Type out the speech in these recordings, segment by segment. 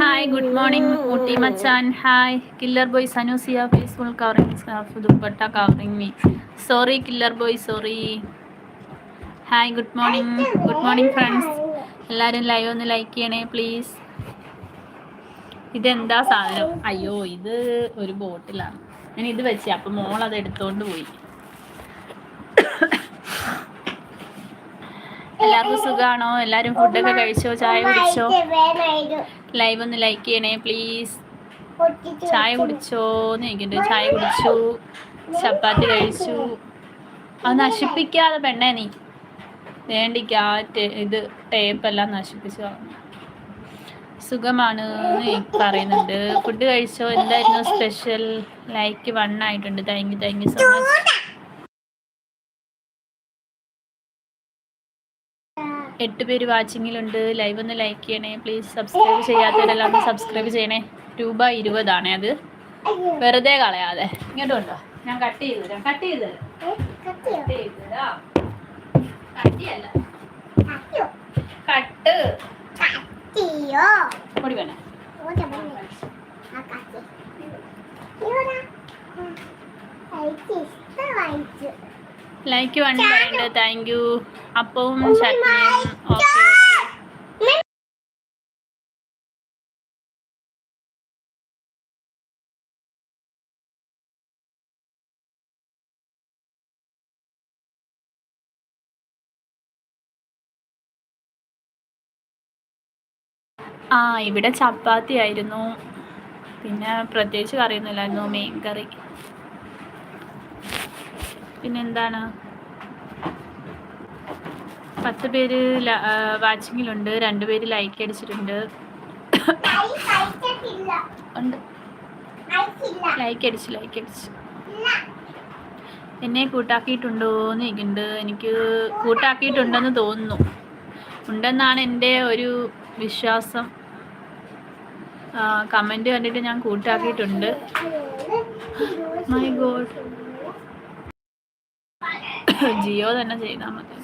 Hi good morning Ooty മച്ചാൻ hi killer boy സനൂസിയ ഫേസ്ബുൾ covering scarf dupatta covering me sorry killer boy sorry hi good morning good morning friends എല്ലാവരും live ഒന്ന് like ചെയ്യണേ please ഇതെന്താ സാധനം? അയ്യോ ഇത് ഒരു ബോട്ടിലാണ് ഞാൻ ഇത് വെച്ചേ അപ്പം മോൾ അത് എടുത്തോണ്ട് പോയി. എല്ലാവർക്കും സുഖമാണോ എല്ലാവരും ഫുഡൊക്കെ കഴിച്ചോ? ചായ കുടിച്ചോ? ലൈവ് ഒന്ന് ലൈക്ക് ചെയ്യണേ പ്ലീസ്. ചായ കുടിച്ചോ എന്ന് ചോദിക്കുന്നുണ്ട്. ചായ കുടിച്ചു ചപ്പാത്തി കഴിച്ചു. അത് നശിപ്പിക്കാതെ പെണ്ണേ നീ. വേണ്ടിക്കാ ഇത് ടേപ്പെല്ലാം നശിപ്പിച്ചു കളഞ്ഞു. സുഖമാണ് പറയുന്നുണ്ട്. ഫുഡ് കഴിച്ചോ? എന്തായിരുന്നു സ്പെഷ്യൽ ലൈക്ക് വൺ ആയിട്ടുണ്ട്. Thank you thank you so much എട്ട് പേര് വാച്ചിങ്ങിലുണ്ട് ലൈവ് ഒന്ന് ലൈക്ക് ചെയ്യണേ പ്ലീസ് സബ്സ്ക്രൈബ് ചെയ്യാത്തവരെല്ലാം സബ്സ്ക്രൈബ് ചെയ്യണേ രൂപ ഇരുപതാണേ അത് വെറുതെ കളയാതെ ഇങ്ങോട്ട് ഉണ്ടോ ഞാൻ കട്ട് ചെയ്ത് തരാം കട്ട് ചെയ്ത് തരാം കട്ടിയല്ല കട്ട് പൊടി വേണേ ലൈക്ക് വൺ പറയുന്നുണ്ട് താങ്ക് യു അപ്പവും ചട്നിയും ഓക്കെ ഓക്കെ ആ ഇവിടെ ചപ്പാത്തി ആയിരുന്നു പിന്നെ പ്രത്യേകിച്ച് കറിയൊന്നുമില്ലായിരുന്നു മീൻ കറി. പിന്നെന്താണ്? പത്ത് പേര് വാച്ചിങ്ങിലുണ്ട്. രണ്ടുപേര് ലൈക്ക് അടിച്ചിട്ടുണ്ട്. ഉണ്ട്. ലൈക്ക് അടിച്ചു ലൈക്ക് അടിച്ചു. എന്നെ കൂട്ടാക്കിയിട്ടുണ്ടോ എന്ന് എനിക്ക് കൂട്ടാക്കിയിട്ടുണ്ടെന്ന് തോന്നുന്നു. ഉണ്ടെന്നാണ് എന്റെ ഒരു വിശ്വാസം. കമന്റ് കണ്ടിട്ട് ഞാൻ കൂട്ടാക്കിയിട്ടുണ്ട്. മൈ ഗോഡ് ജിയോ തന്നെ ചെയ്താൽ മതി.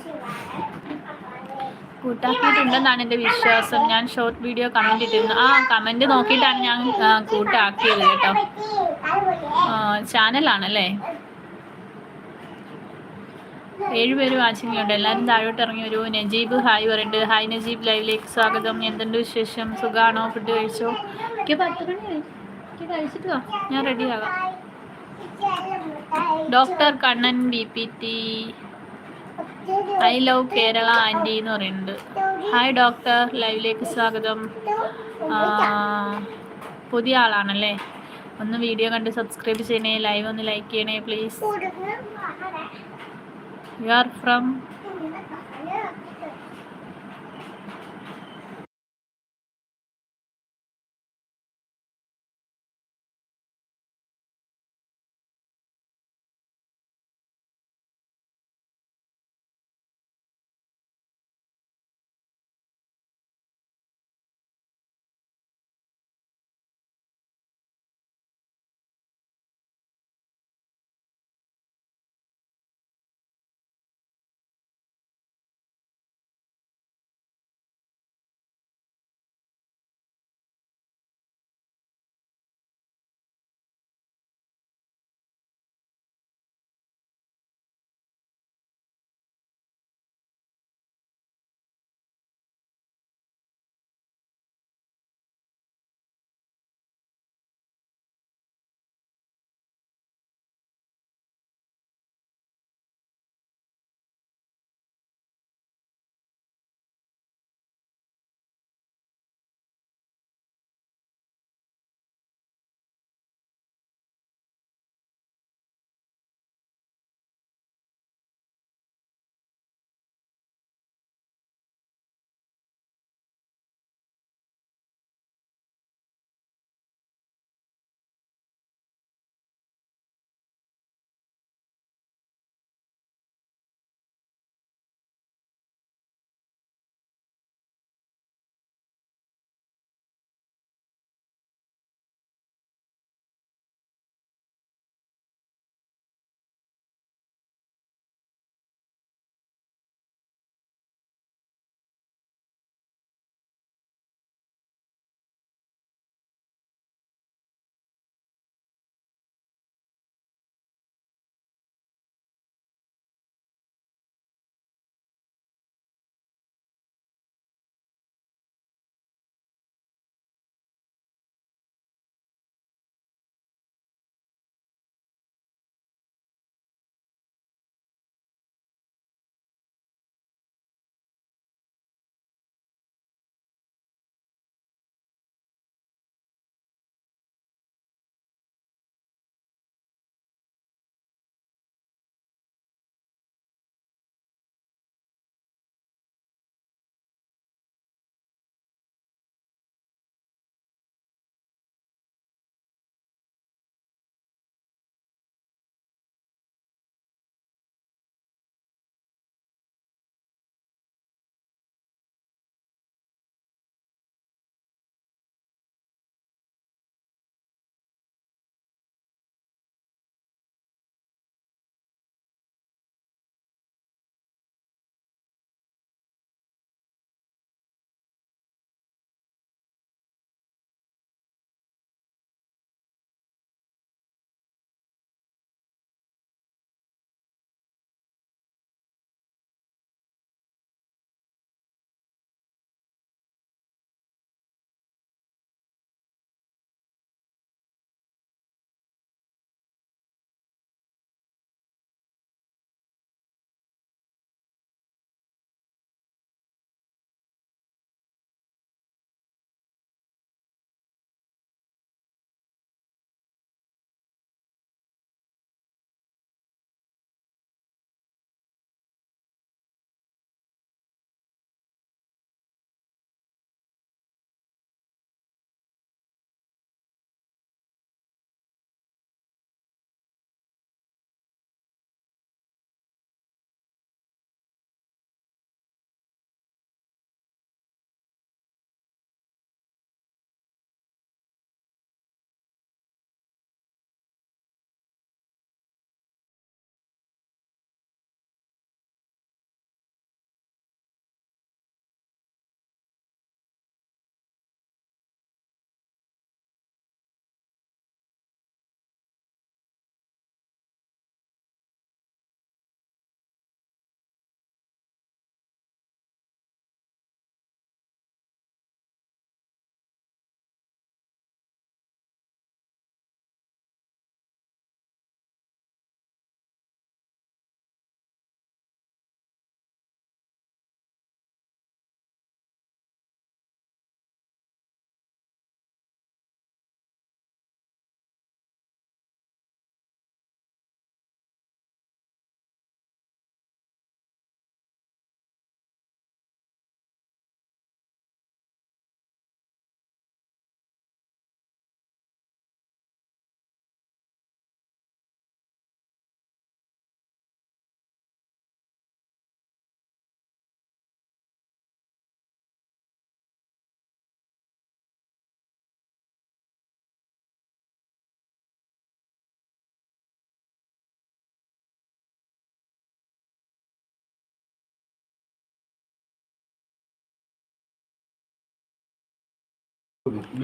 കൂട്ടാക്കിയിട്ടുണ്ടെന്നാണ് എന്റെ വിശ്വാസം. ഞാൻ ഷോർട്ട് വീഡിയോ കമന്റ് ഇട്ടിരുന്നു. ആ കമന്റ് നോക്കിയിട്ടാണ് ഞാൻ കൂട്ടാക്കിയത് കേട്ടോ. ചാനലാണല്ലേ? ഏഴുപേര് ഉണ്ട് എല്ലാവരും താഴോട്ട് ഇറങ്ങി ഒരു നജീബ് ഹായ് പറയുന്നുണ്ട് ഹായ് നജീബ് ലൈവിലേക്ക് സ്വാഗതം. എന്തുണ്ട് വിശേഷം? സുഖമാണോ ഫുഡ് കഴിച്ചോ? എനിക്ക് പത്ത് മണി കഴിച്ചിട്ട് ഞാൻ റെഡിയാകാം doctor Kannan B P T. I love Kerala aunty എന്ന് പറയുന്നുണ്ട്. ഹായ് ഡോക്ടർ ലൈവിലേക്ക് സ്വാഗതം. പുതിയ ആളാണല്ലേ? ഒന്ന് വീഡിയോ കണ്ട് സബ്സ്ക്രൈബ് ചെയ്യണേ ലൈവ് ഒന്ന് ലൈക്ക് ചെയ്യണേ please you are from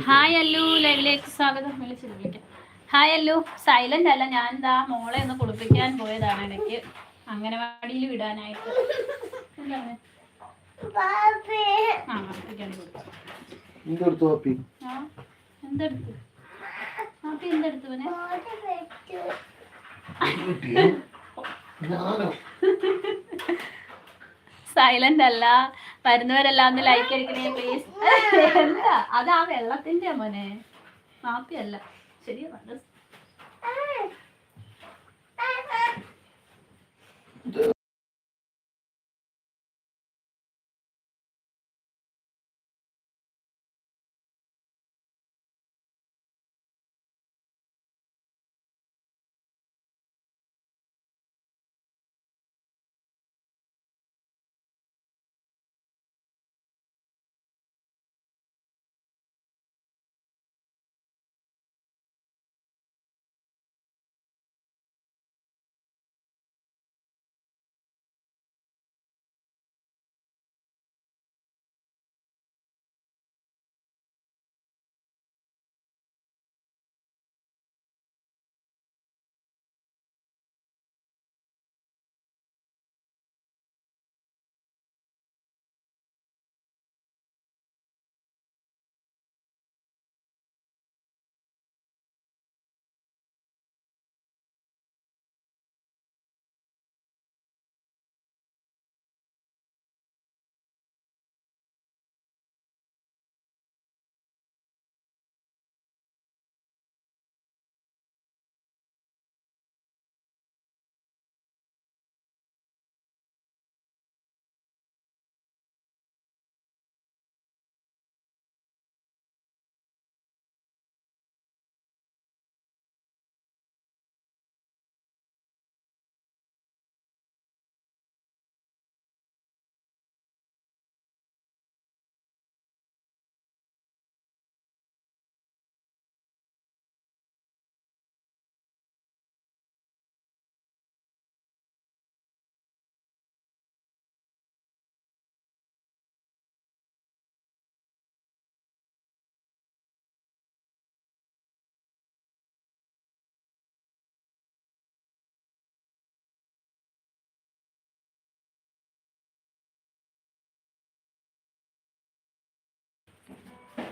hi Allu ലൈവിലേക്ക് സ്വാഗതം. വിളിക്കാം ഹായ് അല്ലു സൈലന്റ് അല്ല. ഞാൻ എന്താ മോളെ ഒന്ന് കുളിപ്പിക്കാൻ പോയതാണ് ഇടയ്ക്ക്. അംഗനവാടിയിൽ വിടാനായിട്ട്. എന്തെടുത്ത് സൈലന്റ് അല്ല. വരുന്നവരെല്ലാം ഒന്ന് ലൈക്ക് അടിക്കണേ പ്ലീസ് എന്താ? അത് ആ വെള്ളത്തിന്റെ മോനെ. മാപ്പി അല്ല.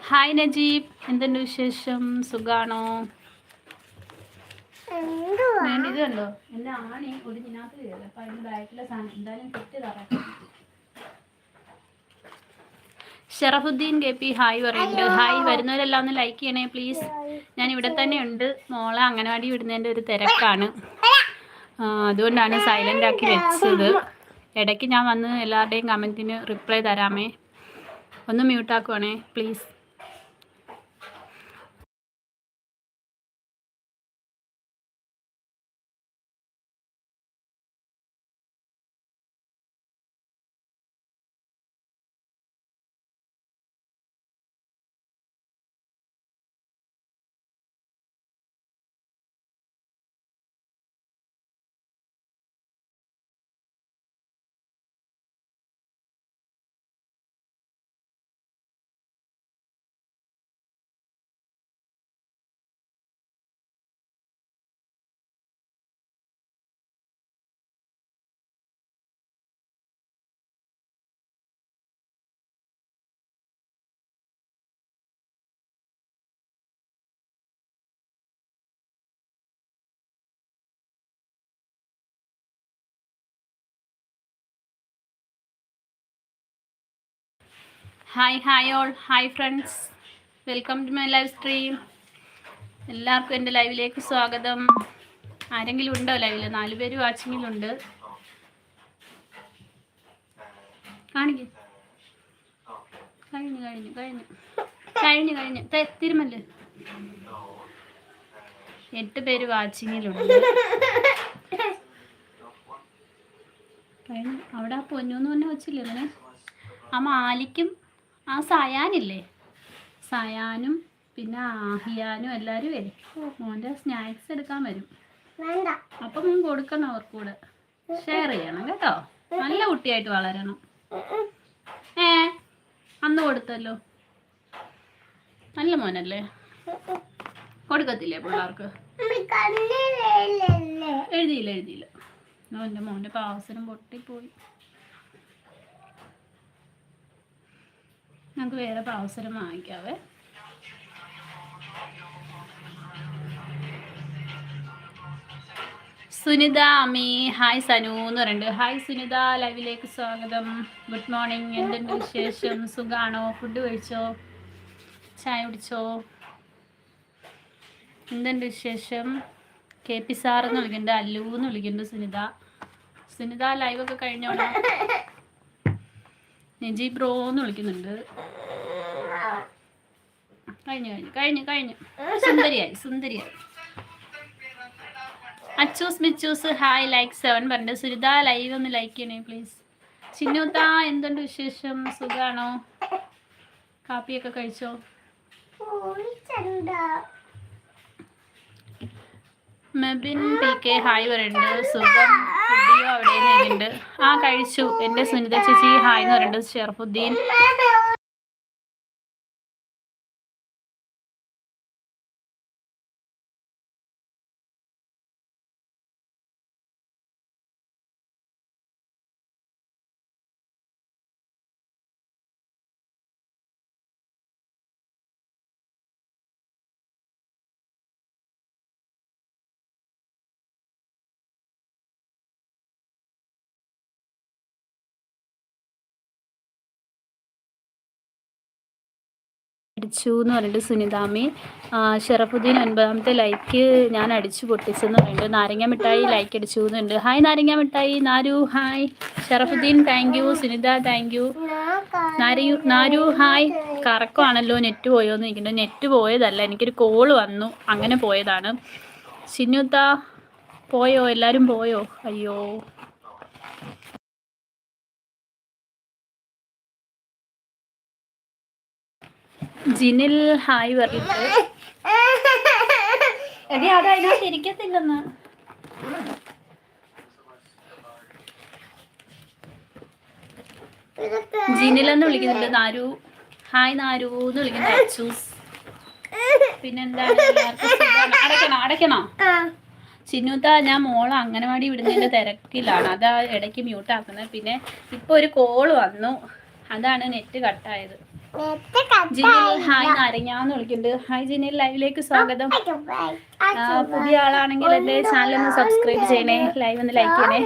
ഹായ് നജീബ് എന്തുണ്ട് വിശേഷം? സുഖാണോ? വേണ്ട ഇത് കണ്ടോ? എന്റെ ആണി ഒരു ഇതിനകത്ത് കയറി. അപ്പം അതിന്റെ ബാക്കിലെ സാധനം എന്തായാലും കിട്ടി തരാം. ഷറഫുദ്ദീൻ കെ പി ഹായ് പറയുന്നുണ്ട്. ഹായ് വരുന്നവരെല്ലാം ഒന്ന് ലൈക്ക് ചെയ്യണേ പ്ലീസ് ഞാൻ ഇവിടെ തന്നെ ഉണ്ട്. മോളെ അംഗനവാടി വിടുന്നതിന്റെ ഒരു തിരക്കാണ്. അതുകൊണ്ടാണ് സൈലന്റ് ആക്കി വെച്ചത്. ഇടയ്ക്ക് ഞാൻ വന്ന് എല്ലാവരുടെയും കമന്റിന് റിപ്ലൈ തരാമേ. ഒന്ന് മ്യൂട്ടാക്കുവാണേ please hi hi all hi friends welcome to my live stream എല്ലാവർക്കും എന്റെ ലൈവിലേക്ക് സ്വാഗതം. ആരെങ്കിലും ഉണ്ടോ ലൈവിൽ നാല് പേര് വാച്ചിങ്ങിലുണ്ട് കാണിക്ക്. കഴിഞ്ഞു കഴിഞ്ഞു കഴിഞ്ഞു. കഴിഞ്ഞു കഴിഞ്ഞു. തിരുമല്ലേ. തിരുമൽ എട്ട് പേര് വാച്ചിങ്ങിലുണ്ട്. കഴിഞ്ഞു. അവിടെ ആ പൊന്നൂന്ന് പറഞ്ഞ വെച്ചില്ലേ ആ മാലിക്കും ആ സയാനില്ലേ? സയാനും പിന്നെ ആഹിയാനും എല്ലാരും വരും. മോന്റെ സ്നാക്സ് എടുക്കാൻ വരും. അപ്പം മോൻ കൊടുക്കണം അവർക്കൂടെ. ഷെയർ ചെയ്യണം കേട്ടോ. നല്ല കുട്ടിയായിട്ട് വളരണം. ഏ അന്ന് കൊടുത്തല്ലോ. നല്ല മോനല്ലേ? കൊടുക്കത്തില്ലേ പിള്ളേർക്ക്? എഴുതിയില്ല എഴുതിയില്ല. മോന്റെ മോന്റെ മോന്റെ പാവസരം പൊട്ടിപ്പോയി. നമുക്ക് വേറെ അവസരം വാങ്ങിക്കാവേ. സുനിത അമ്മി ഹായ് സനു എന്ന് പറയുന്നുണ്ട്. ഹായ് സുനിത ലൈവിലേക്ക് സ്വാഗതം. ഗുഡ് മോർണിംഗ് എന്തുണ്ട് വിശേഷം? സുഖാണോ? ഫുഡ് കഴിച്ചോ? ചായ കുടിച്ചോ? എന്തുണ്ട് വിശേഷം? കെ പി സാർ എന്ന് വിളിക്കുന്നുണ്ട് അല്ലു എന്ന് വിളിക്കുന്നുണ്ട് സുനിത. സുനിത ലൈവൊക്കെ കഴിഞ്ഞോളാം നെജി ബ്രോ എന്ന് വിളിക്കുന്നുണ്ട്. കഴിഞ്ഞു കഴിഞ്ഞു കഴിഞ്ഞു കഴിഞ്ഞു. സുന്ദരിയായി സുന്ദരിയായി. Achus Michu's hi like seven പറഞ്ഞു സുരിത ലൈവ് ഒന്ന് ലൈക്ക് ചെയ്യണേ പ്ലീസ് ചിന്നൂത്ത എന്തുണ്ട് വിശേഷം? സുഖാണോ? കാപ്പിയൊക്കെ കഴിച്ചോ? മെബിൻ പി കെ ഹായ് പറയുന്നുണ്ട് സുഖം ഫുഡിയോ അവിടെ ഉണ്ട് ആ കഴിച്ചു. എന്റെ സുനിത ചേച്ചി ഹായ് എന്ന് പറയുന്നുണ്ട് ഷെർഫുദ്ദീൻ. അടിച്ചു എന്ന് പറഞ്ഞിട്ട് സുനിതാമി ഷെറഫുദ്ദീൻ ഒൻപതാമത്തെ ലൈക്ക് ഞാൻ അടിച്ചു പൊട്ടിച്ചെന്ന് പറയുന്നുണ്ട്. നാരങ്ങ മിഠായി ലൈക്ക് അടിച്ചു എന്നുണ്ട്. ഹായ് നാരങ്ങ മിഠായി. Naru hi Sharafuddin thank you Sunitha thank you Naru Naru hi കറക്കമാണല്ലോ net പോയോ എന്ന് ചോദിക്കുന്നുണ്ട്. നെറ്റ് പോയതല്ല എനിക്കൊരു കോൾ വന്നു. അങ്ങനെ പോയതാണ്. ചിന്നുത്ത പോയോ? എല്ലാവരും പോയോ? അയ്യോ. ജിനിൽ ഹായ് പറഞ്ഞിട്ട്. എടി അത് അതിനകത്ത് ഇരിക്കത്തില്ലെന്ന്. ജിനിലെന്ന് വിളിക്കുന്നുണ്ട് നാരു. ഹായ് നാരു എന്ന് വിളിക്കുന്നു അച്ചൂസ് പിന്നെന്താണ്? അടയ്ക്കണോ അടയ്ക്കണോ? ചിന്നൂത്ത ഞാൻ മോളെ അംഗനവാടി വിടുന്നതിന്റെ തിരക്കിലാണ്. അതാ ഇടയ്ക്ക് മ്യൂട്ടാക്കുന്നത് പിന്നെ ഇപ്പൊ ഒരു കോൾ വന്നു. അതാണ് നെറ്റ് കട്ടായത് ജിനിൽ ഹായ് നാരങ്ങാന്ന് വിളിക്കുന്നുണ്ട്. ഹായ് ജിനിൽ ലൈവിലേക്ക് സ്വാഗതം. പുതിയ ആളാണെങ്കിൽ എന്റെ ചാനൽ ഒന്ന് സബ്സ്ക്രൈബ് ചെയ്യണേ. ലൈവ് ഒന്ന് ലൈക്ക് ചെയ്യണേ.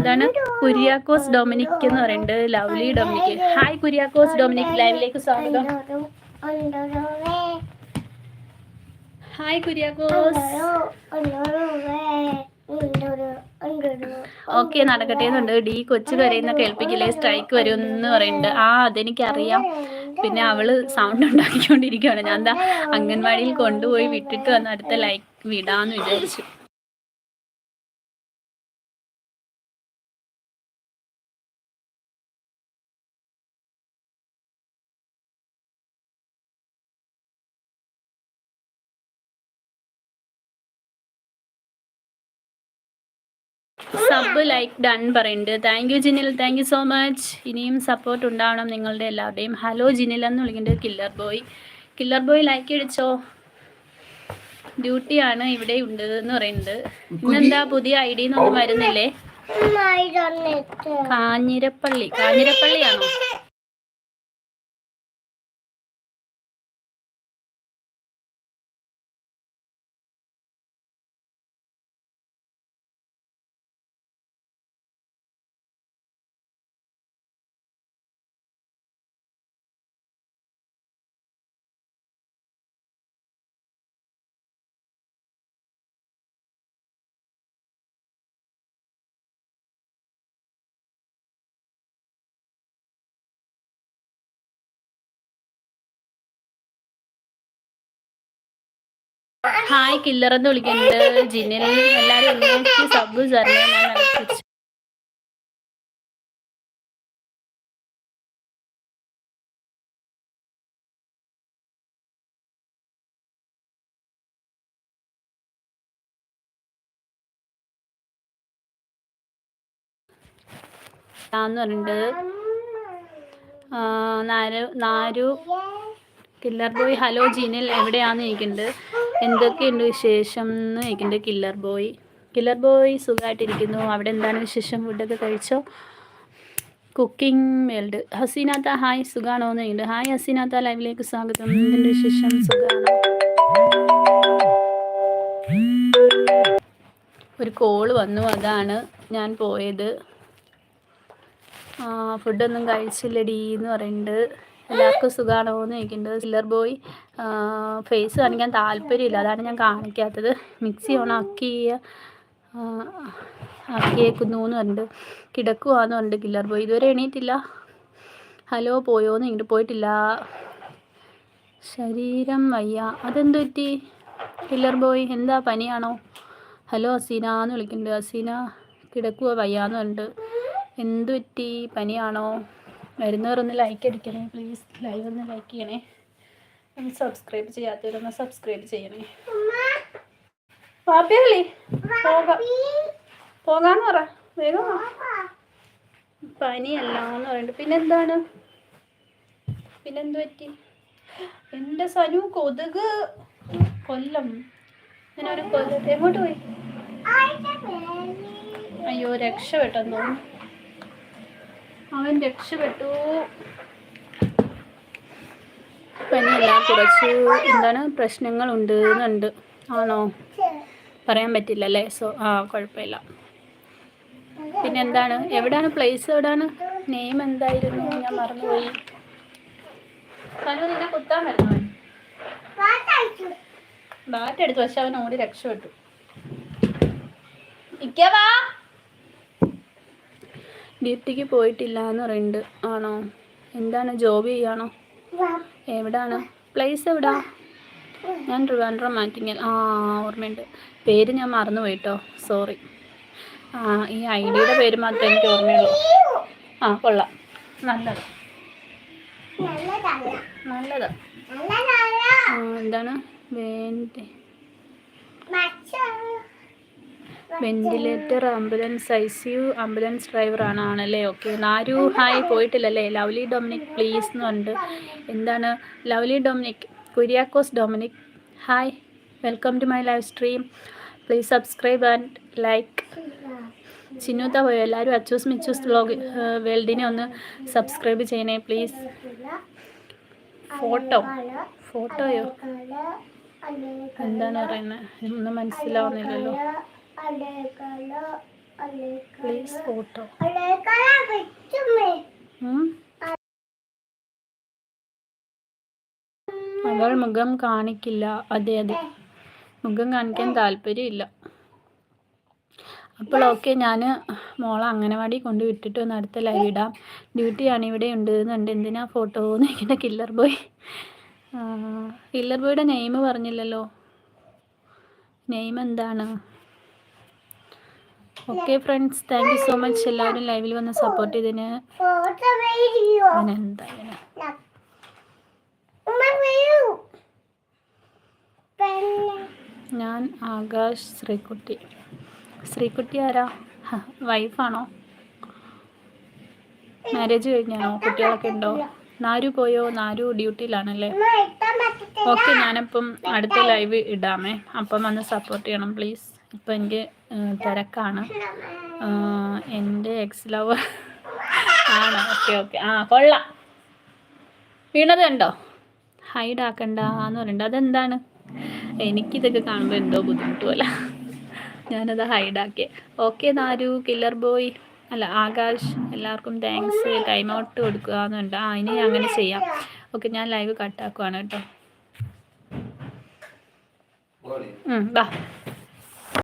ഇതാണ് കുര്യാക്കോസ് ഡൊമിനിക് എന്ന് പറയുന്നുണ്ട് lovely Dominic. Hi Kuriakose Dominic. ലൈവിലേക്ക് സ്വാഗതം. ഹായ് കുര്യാക്കോസ്. ഓക്കെ നടക്കട്ടെ എന്നുണ്ട് ഡി കൊച്ചു കരയുന്ന കേൾപ്പിക്കില്ലേ? സ്ട്രൈക്ക് വരും എന്ന് പറയുന്നുണ്ട്. ആ അതെനിക്കറിയാം. പിന്നെ അവൾ സൗണ്ട് ഉണ്ടാക്കിക്കൊണ്ടിരിക്കുകയാണ് ഞാൻ എന്താ അംഗൻവാടിയിൽ കൊണ്ടുപോയി വിട്ടിട്ട് വന്ന് അടുത്ത ലൈക്ക് വിടാന്ന് വിചാരിച്ചു. സബ് ലൈക്ക് ഡൺ പറയുന്നുണ്ട് thank you Jinil thank you so much ഇനിയും സപ്പോർട്ട് ഉണ്ടാവണം നിങ്ങളുടെ എല്ലാവരുടെയും. ഹലോ ജിനിൽ എന്ന് വിളിക്കുന്നുണ്ട് killer boy killer boy like അടിച്ചോ? ഡ്യൂട്ടിയാണ് ഇവിടെ ഉണ്ട് എന്ന് പറയുന്നുണ്ട് ഇന്നെന്താ പുതിയ ഐ ഡി ഒന്നും വരുന്നില്ലേ കാഞ്ഞിരപ്പള്ളി. കാഞ്ഞിരപ്പള്ളിയാണോ? ഹായ് കില്ലർ എന്ന് വിളിക്കുന്നുണ്ട്. ജിനിൽ എല്ലാവരും സബ് തരണേ ഞാൻ അലക്ഷിച്ചു എന്ന് പറഞ്ഞിട്ടുണ്ട് ആ, Naru Naru killer boy hello Jinil എവിടെയാന്ന് ചോദിക്കുന്നുണ്ട്. എന്തൊക്കെയുണ്ട് വിശേഷം എന്ന് ചോദിക്കുന്നുണ്ട് കില്ലർ ബോയ് കില്ലർ ബോയ് സുഖമായിട്ടിരിക്കുന്നു അവിടെ എന്താണ് വിശേഷം? ഫുഡൊക്കെ കഴിച്ചോ? കുക്കിംഗ് വേൾഡ് ഹസീനാത്ത ഹായ് സുഖാണോ എന്ന് ചോദിക്കുന്നുണ്ട് ഹായ് ഹസീനാത്ത ലൈവിലേക്ക് സ്വാഗതം. എന്തുണ്ട് വിശേഷം? സുഖാണോ? ഒരു കോൾ വന്നു. അതാണ് ഞാൻ പോയത്. ഫുഡൊന്നും കഴിച്ചില്ലടി എന്ന് പറയുന്നുണ്ട്. എല്ലാവർക്കും സുഖമാണോ എന്ന് ചോദിക്കുന്നുണ്ട് സില്ലർ ബോയ് ഫേസ് കാണിക്കാൻ താല്പര്യമില്ല. അതാണ് ഞാൻ കാണിക്കാത്തത്. മിക്സി ആ, ആക്കിയേക്കുന്നു എന്ന് പറഞ്ഞിട്ട് കിടക്കുവാന്ന് പറഞ്ഞിട്ട് കില്ലർ ബോയ് ഇതുവരെ എണീറ്റില്ല. ഹലോ പോയോ എന്ന് ചോദിച്ചിട്ട് പോയിട്ടില്ല. ശരീരം വയ്യ. അതെന്തു പറ്റി? കില്ലർ ബോയ് എന്താ പനിയാണോ? ഹലോ അസീന എന്ന് വിളിക്കുന്നുണ്ട്. അസീന കിടക്കുക വയ്യാന്ന് പറഞ്ഞിട്ട്. എന്തു പറ്റി? പനിയാണോ? വരുന്നവരൊന്ന് ലൈക്ക് അടിക്കണേ പ്ലീസ് ലൈവ് ഒന്ന് ലൈക്ക് ചെയ്യണേ. ഒന്ന് സബ്സ്ക്രൈബ് ചെയ്യാത്തവരൊന്ന് സബ്സ്ക്രൈബ് ചെയ്യണേ. പാപ്പിയല്ലേ പോകാം. പോകാന്ന് പറ. വേഗം. പനിയല്ല എന്ന് പറയുന്നുണ്ട് പിന്നെന്താണ്? പിന്നെന്ത് പറ്റി? എന്റെ സനു കൊതുക്. കൊല്ലം. ഞാനൊരു ഒരു എങ്ങോട്ട് പോയി? അയ്യോ രക്ഷപ്പെട്ടെന്ന് തോന്നുന്നു. അവൻ രക്ഷപ്പെട്ടു. പനിയല്ല കുറച്ച്. എന്താണ്? പ്രശ്നങ്ങളുണ്ട് എന്നുണ്ട് ആണോ? പറയാൻ പറ്റില്ല അല്ലേ സോ ആ കുഴപ്പമില്ല. പിന്നെ എന്താണ് എവിടാണ്? പ്ലേസ് എവിടാണ്? നെയിം എന്തായിരുന്നു? ഞാൻ മറന്നുപോയി. സനു നിന്നെ കുത്താൻ വരുന്നു? ബാറ്റ് എടുത്തു. പക്ഷെ അവൻ ഓടി രക്ഷപ്പെട്ടു. ഇക്കവാ ഡ്യൂട്ടിക്ക് പോയിട്ടില്ല എന്ന് പറയുന്നുണ്ട് ആണോ? എന്താണ് ജോബ് ചെയ്യാണോ എവിടാണ്? പ്ലേസ് എവിടാ? ഞാൻ ട്രിവാൻഡ്രം മാറ്റിങ്ങൽ. ആ ഓർമ്മയുണ്ട്. പേര് ഞാൻ മറന്നു പോയിട്ടോ. സോറി ആ ഈ ഐ ഡിയുടെ പേര് മാത്രമേ എനിക്ക് ഓർമ്മയുള്ളൂ. ആ കൊള്ളാം. നല്ലത്. നല്ലത്. എന്താണ്? വേണ്ടി? Ventilator ambulance I C U ambulance ഡ്രൈവറാണ് ആണല്ലേ? ഓക്കെ നാരു ഹായ് പോയിട്ടില്ലല്ലേ? ലവ്ലി ഡൊമിനിക് പ്ലീസ് എന്നുണ്ട് എന്താണ്? Lovely Dominic Kuriakose Dominic hi welcome to my live stream please subscribe and like Chinnutha പോയോ? എല്ലാവരും അച്ചൂസ് മിച്ചൂസ് വ്ലോഗ് വേൾഡിനെ ഒന്ന് സബ്സ്ക്രൈബ് ചെയ്യണേ പ്ലീസ് ഫോട്ടോ ഫോട്ടോയോ എന്താണ് പറയുന്നത് ഒന്നും മനസ്സിലാവുന്നില്ലല്ലോ. പ്ലീസ് ഫോട്ടോ അവൾ മുഖം കാണിക്കില്ല. അതെ അതെ. മുഖം കാണിക്കാൻ താല്പര്യമില്ല. അപ്പോൾ ഓക്കെ ഞാൻ മോളെ അംഗനവാടി കൊണ്ട് വിട്ടിട്ട് ഒന്ന് അടുത്ത ലൈവ് ഇടാം ഡ്യൂട്ടിയാണ് ഇവിടെ ഉണ്ട് എന്നുണ്ട് എന്തിനാ ഫോട്ടോ നിൽക്കുന്ന കില്ലർ ബോയ് കില്ലർ ബോയുടെ നെയിം പറഞ്ഞില്ലല്ലോ. നെയിം എന്താണ്? Okay friends thank you so much എല്ലാവരും ലൈവിൽ വന്ന് സപ്പോർട്ട് ചെയ്തതിന്? ഞാൻ ആകാശ് ശ്രീകുട്ടി. ശ്രീകുട്ടി ആരാ? വൈഫാണോ മാരേജ് കഴിഞ്ഞാണോ? കുട്ടികളൊക്കെ ഉണ്ടോ? നാരു പോയോ? നാരു ഡ്യൂട്ടിയിലാണല്ലേ ഓക്കെ ഞാനിപ്പം അടുത്ത ലൈവ് ഇടാമേ. അപ്പം വന്ന് സപ്പോർട്ട് ചെയ്യണം പ്ലീസ് ഇപ്പം എനിക്ക് തിരക്കാണ്. എന്റെ എക്സ് ലവർ ആണോ. Okay okay. ആ കൊള്ളാം. വീണത് കണ്ടോ? ഹൈഡ് ആക്കണ്ട എന്ന് പറയുന്നുണ്ട് അതെന്താണ്? എനിക്കിതൊക്കെ കാണുമ്പോൾ എന്തോ ബുദ്ധിമുട്ട് പോലെ ഞാനത് ഹൈഡാക്കിയേ ഓക്കെ നാരു. കില്ലർ ബോയ് അല്ല ആകാശ്. എല്ലാവർക്കും താങ്ക്സ് ടൈം ഔട്ട് കൊടുക്കുക എന്നുണ്ട് ആ ഇനി അങ്ങനെ ചെയ്യാം. ഓക്കെ ഞാൻ ലൈവ് കട്ടാക്കുവാണ് കേട്ടോ. ഉം, ബാ